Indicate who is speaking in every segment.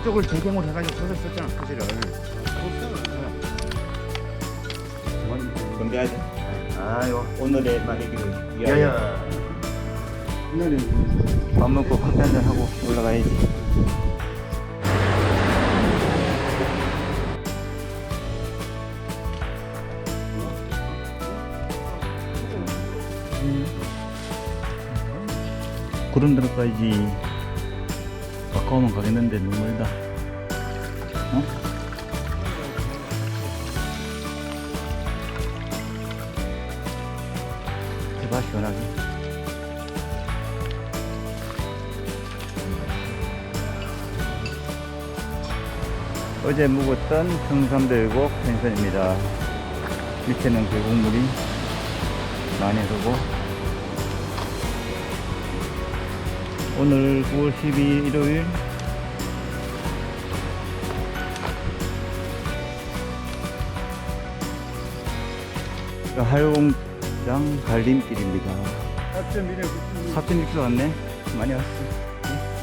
Speaker 1: 이쪽을 배경으로 해가지고 서서 썼잖아 표시를.
Speaker 2: 건배하자.
Speaker 1: 아이고
Speaker 2: 오늘의 말이기를.
Speaker 1: 야야. 밥 먹고 커피 한잔 하고 올라가야지. 구름 들어까지 가까우면 가겠는데 너무 멀다 어? 해봐 시원하게 어제 묵었던 청삼대유곡 펜션입니다. 밑에는 계곡물이 많이 흐르고 오늘 9월 12일 일요일 하용장 갈림길입니다.
Speaker 3: 4.1에
Speaker 1: 4.6km 왔네. 많이 왔어.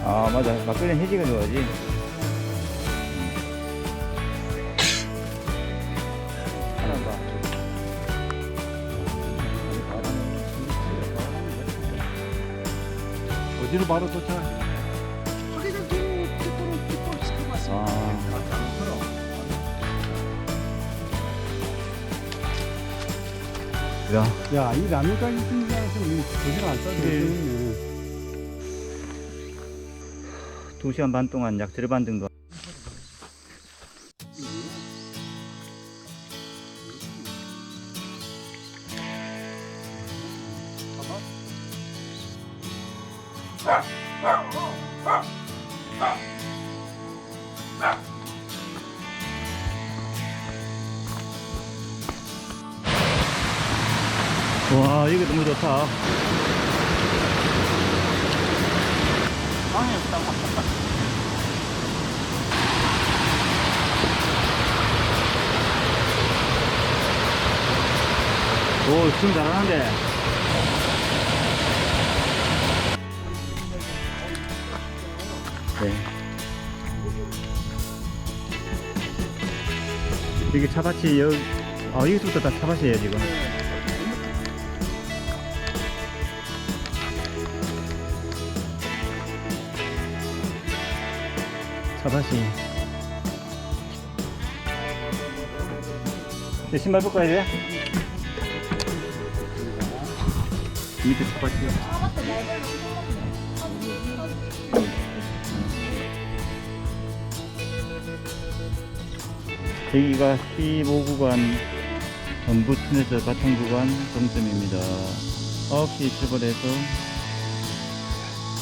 Speaker 1: 아 맞아. 막걸리는 해지가 좋아하지. 하나 봐.
Speaker 3: 어디로 바로 도착?
Speaker 4: 거기서 뒤로 뒷도로 뒷도로 시키고 왔어.
Speaker 1: 아, 야,
Speaker 3: 야, 이 라면까지 있는 줄 알았으면 도시락 안 싸도
Speaker 1: 네.
Speaker 3: 되겠네.
Speaker 1: 두 시간 반 동안 약 절반 든거. 와, 이거 너무 좋다. 오, 지금 잘하는데. 네. 이게 차밭이 여기, 아, 여기서부터 다 차밭이에요, 지금. 차밭이. 내 신발 벗고 가야 돼? 밑에 차밭이요. 여기가 15구간 전부 튼에서 같은 구간 동점입니다. 9시 출발해서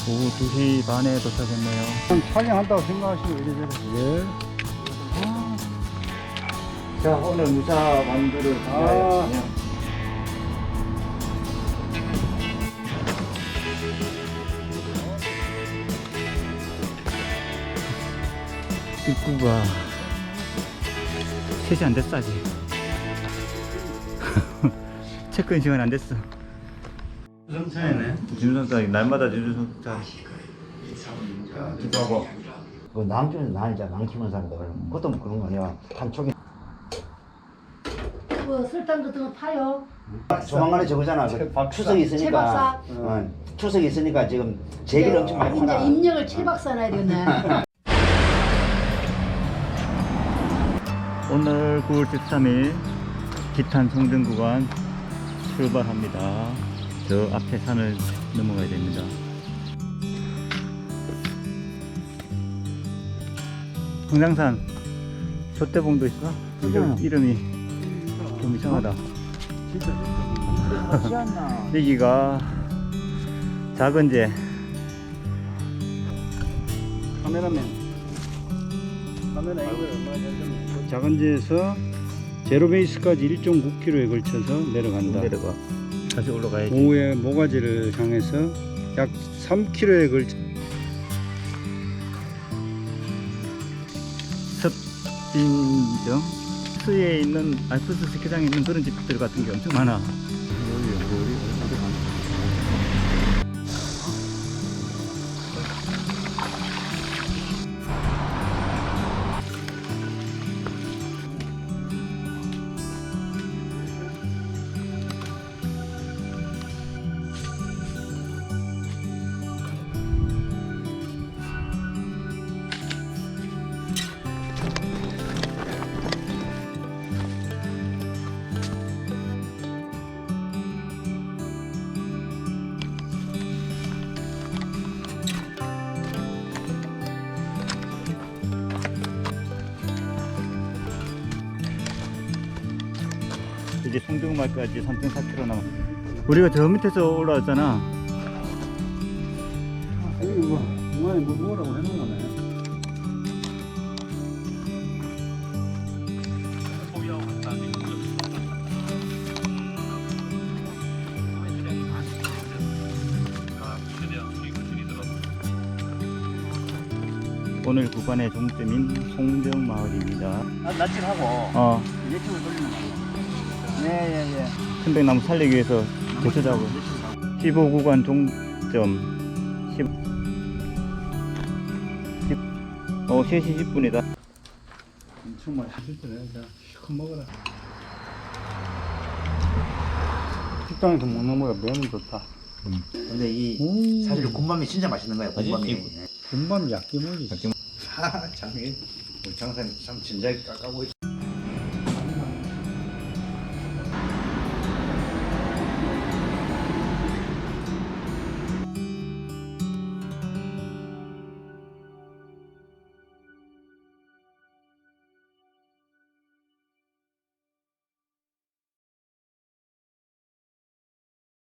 Speaker 1: 오후 2시 반에 도착했네요.
Speaker 3: 한 촬영한다고 생각하시고 이래저래. 예.
Speaker 1: 자, 오늘 무사 완두를
Speaker 3: 아.
Speaker 1: 입구가 3시 안 됐어 아직 체크인 시간 안 됐어
Speaker 3: 정차이네.
Speaker 1: 준수석자 날마다 준수석자
Speaker 5: 기도하고 그 남쪽에서 나는 이제 망치는 사람들 그것도 뭐 그런 거 아니야 한쪽에
Speaker 4: 그 설탕 같은 거 파요.
Speaker 5: 조만간에 저거잖아 그
Speaker 3: 최박사.
Speaker 5: 추석이 있으니까
Speaker 4: 최박사.
Speaker 5: 어, 추석이 있으니까 지금 제기를 엄청 많이
Speaker 4: 이제
Speaker 5: 하나
Speaker 4: 입력을 최 박사 나야 되겠네.
Speaker 1: 오늘 9월 13일 기탄 성등 구간 출발합니다 저 앞에 산을 넘어가야 됩니다 금강산 소대봉도 있어? 이름, 이름이 좀 이상하다. 여기가 작은제
Speaker 3: 카메라맨. 카메라 이거 작은지에서 제로베이스까지 1.9km에 걸쳐서 내려간다.
Speaker 1: 내려가 다시 올라가야지.
Speaker 3: 오후에 모가지를 향해서 약 3km에 걸쳐
Speaker 1: 섭빈정 스에 있는 알프스 스키장에 있는 그런 집들 같은 게 엄청 많아 이제 송정마을까지 3.4km 남아. 우리가 저 밑에서 올라왔잖아.
Speaker 3: 여기 뭐 중간에 뭐 뭐라고 해놓은 거네.
Speaker 1: 오늘 구간의 종점인 송정마을입니다.
Speaker 2: 아, 낯질하고
Speaker 1: 어,
Speaker 2: 예측을 돌리는 거야. 네예예.
Speaker 1: 천백나무 살리기 위해서 개수자고 15 구간 종점 10, 10 어, 3시 10분이다.
Speaker 3: 정말 하실 때는 그냥 실컷 먹어라. 식당에서 먹는 거보다 면이 좋다.
Speaker 5: 근데 이
Speaker 3: 음.
Speaker 5: 사실 군밤이 진짜 맛있는 거야 군밤이. 네.
Speaker 3: 군밤 약기먹이.
Speaker 5: 하 장애 우리 장사님 참 진작에 깎아고 있어.